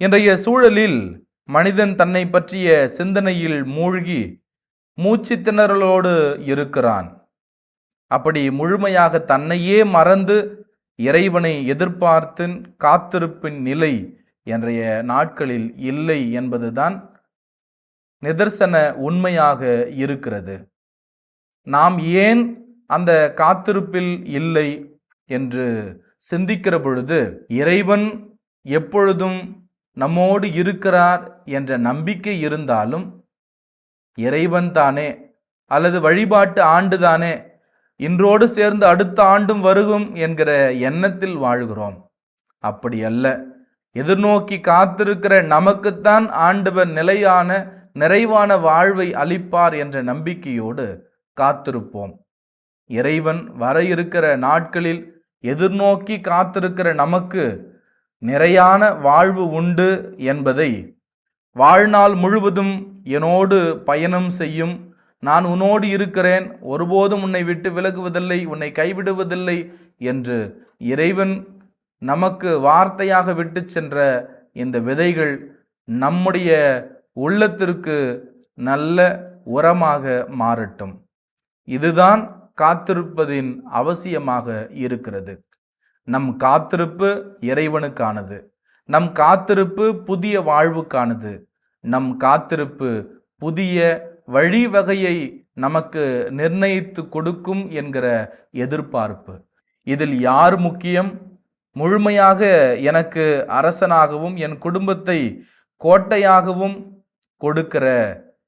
இன்றைய சூழலில் மனிதன் தன்னை பற்றிய சிந்தனையில் மூழ்கி மூச்சு திணறலோடு இருக்கிறான். அப்படி முழுமையாக தன்னையே மறந்து இறைவனை எதிர்பார்த்து காத்திருப்பின் நிலை இன்றைய நாட்களில் இல்லை என்பதுதான் நிதர்சன உண்மையாக இருக்கிறது. நாம் ஏன் அந்த காத்திருப்பில் இல்லை என்று சிந்திக்கிற பொழுது இறைவன் எப்பொழுதும் நம்மோடு இருக்கிறார் என்ற நம்பிக்கை இருந்தாலும் இறைவன் தானே அல்லது வழிபாட்டு ஆண்டு தானே. இன்றோடு சேர்ந்து அடுத்த ஆண்டும் வருகும் என்கிற எண்ணத்தில் வாழ்கிறோம். அப்படி அல்ல எதிர்நோக்கி காத்திருக்கிற நமக்குத்தான் ஆண்டவர் நிலையான நிறைவான வாழ்வை அளிப்பார் என்ற நம்பிக்கையோடு காத்திருப்போம். இறைவன் வர இருக்கிற நாட்களில் எதிர்நோக்கி காத்திருக்கிற நமக்கு நிறையான வாழ்வு உண்டு என்பதை. வாழ்நாள் முழுவதும் என்னோடு பயணம் செய்யும். நான் உன்னோடு இருக்கிறேன். ஒருபோதும் உன்னை விட்டு விலகுவதில்லை. உன்னை கைவிடுவதில்லை என்று இறைவன் நமக்கு வார்த்தையாக விட்டு சென்ற இந்த விதைகள் நம்முடைய உள்ளத்திற்கு நல்ல உரமாக மாறட்டும். இதுதான் காத்திருப்பதின் அவசியமாக இருக்கிறது. நம் காத்திருப்பு இறைவனுக்கானது. நம் காத்திருப்பு புதிய வாழ்வுக்கானது. நம் காத்திருப்பு புதிய வழிவகையை நமக்கு நிர்ணயித்து கொடுக்கும் என்கிற எதிர்பார்ப்பு. இதில் யார் முக்கியம்? முழுமையாக எனக்கு அரசனாகவும் என் குடும்பத்தை கோட்டையாகவும் கொடுக்கிற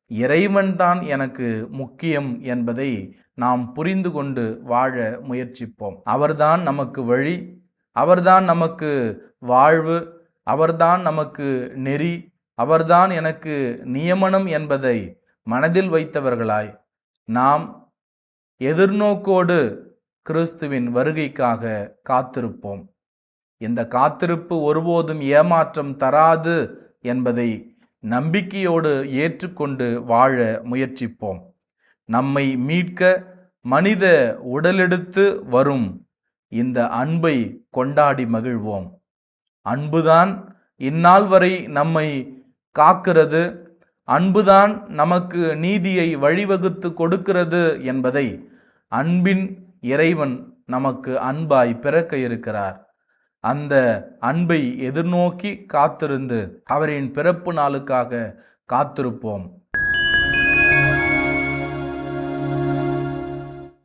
இறைவன்தான் எனக்கு முக்கியம் என்பதை நாம் புரிந்து கொண்டு வாழ முயற்சிப்போம். அவர்தான் நமக்கு வழி அவர்தான் நமக்கு வாழ்வு அவர்தான் நமக்கு நெறி அவர்தான் எனக்கு நியமனம் என்பதை மனதில் வைத்தவர்களாய் நாம் எதிர்நோக்கோடு கிறிஸ்துவின் வருகைக்காக காத்திருப்போம். இந்த காத்திருப்பு ஒருபோதும் ஏமாற்றம் தராது என்பதை நம்பிக்கையோடு ஏற்றுக்கொண்டு வாழ முயற்சிப்போம். நம்மை மீட்க மனித உடலெடுத்து வரும் இந்த அன்பை கொண்டாடி மகிழ்வோம். அன்புதான் இந்நாள் வரை நம்மை காக்கிறது. அன்புதான் நமக்கு நீதியை வழிவகுத்து கொடுக்கிறது என்பதை அன்பின் இறைவன் நமக்கு அன்பாய் பிறக்க இருக்கிறார். அந்த அன்பை எதிர்நோக்கி காத்திருந்து அவரின் பிறப்பு நாளுக்காக காத்திருப்போம்.